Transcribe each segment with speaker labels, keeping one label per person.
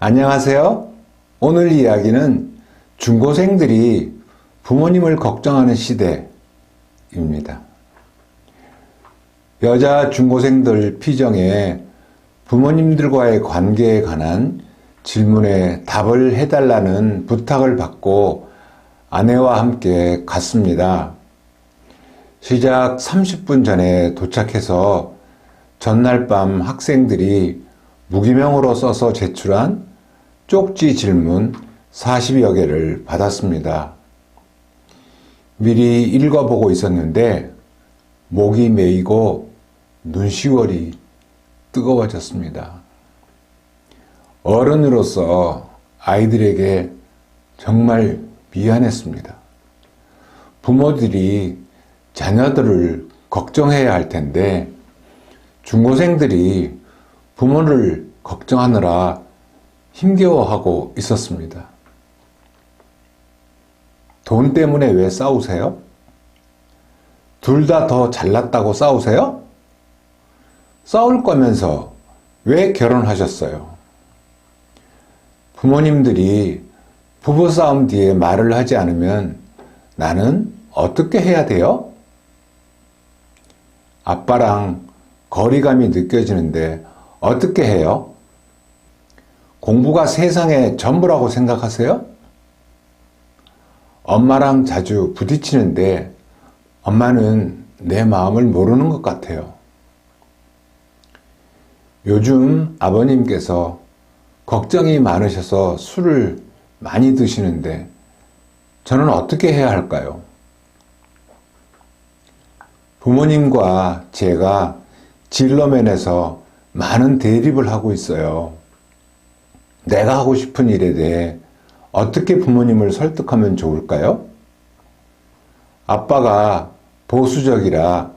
Speaker 1: 안녕하세요. 오늘 이야기는 중고생들이 부모님을 걱정하는 시대입니다. 여자 중고생들 피정에 부모님들과의 관계에 관한 질문에 답을 해달라는 부탁을 받고 아내와 함께 갔습니다. 시작 30분 전에 도착해서 전날 밤 학생들이 무기명으로 써서 제출한 쪽지 질문 40여 개를 받았습니다. 미리 읽어보고 있었는데 목이 메이고 눈시월이 뜨거워졌습니다. 어른으로서 아이들에게 정말 미안했습니다. 부모들이 자녀들을 걱정해야 할 텐데 중고생들이 부모를 걱정하느라 힘겨워하고 있었습니다. 돈 때문에 왜 싸우세요? 둘 다 더 잘났다고 싸우세요? 싸울 거면서 왜 결혼하셨어요? 부모님들이 부부싸움 뒤에 말을 하지 않으면 나는 어떻게 해야 돼요? 아빠랑 거리감이 느껴지는데 어떻게 해요? 공부가 세상의 전부라고 생각하세요? 엄마랑 자주 부딪히는데 엄마는 내 마음을 모르는 것 같아요. 요즘 아버님께서 걱정이 많으셔서 술을 많이 드시는데 저는 어떻게 해야 할까요? 부모님과 제가 진로면에서 많은 대립을 하고 있어요. 내가 하고 싶은 일에 대해 어떻게 부모님을 설득하면 좋을까요? 아빠가 보수적이라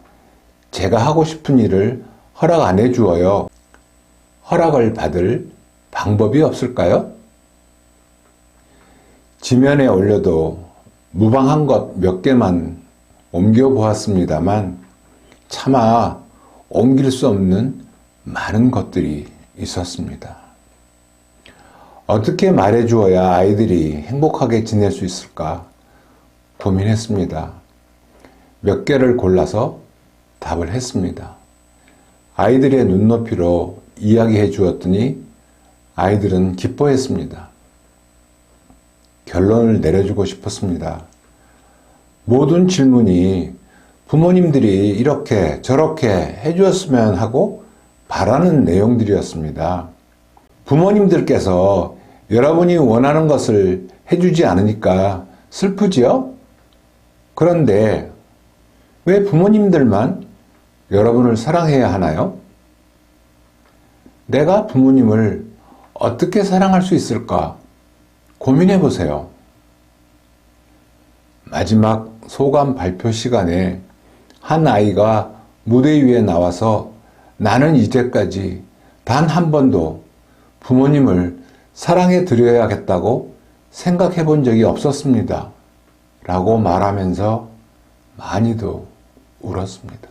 Speaker 1: 제가 하고 싶은 일을 허락 안 해주어요. 허락을 받을 방법이 없을까요? 지면에 올려도 무방한 것 몇 개만 옮겨 보았습니다만 차마 옮길 수 없는 많은 것들이 있었습니다. 어떻게 말해 주어야 아이들이 행복하게 지낼 수 있을까 고민했습니다. 몇 개를 골라서 답을 했습니다. 아이들의 눈높이로 이야기해 주었더니 아이들은 기뻐했습니다. 결론을 내려주고 싶었습니다. 모든 질문이 부모님들이 이렇게 저렇게 해주었으면 하고 바라는 내용들이었습니다. 부모님들께서 여러분이 원하는 것을 해주지 않으니까 슬프지요? 그런데 왜 부모님들만 여러분을 사랑해야 하나요? 내가 부모님을 어떻게 사랑할 수 있을까 고민해 보세요. 마지막 소감 발표 시간에 한 아이가 무대 위에 나와서 나는 이제까지 단 한 번도 부모님을 사랑해 드려야겠다고 생각해 본 적이 없었습니다. 라고 말하면서 많이도 울었습니다.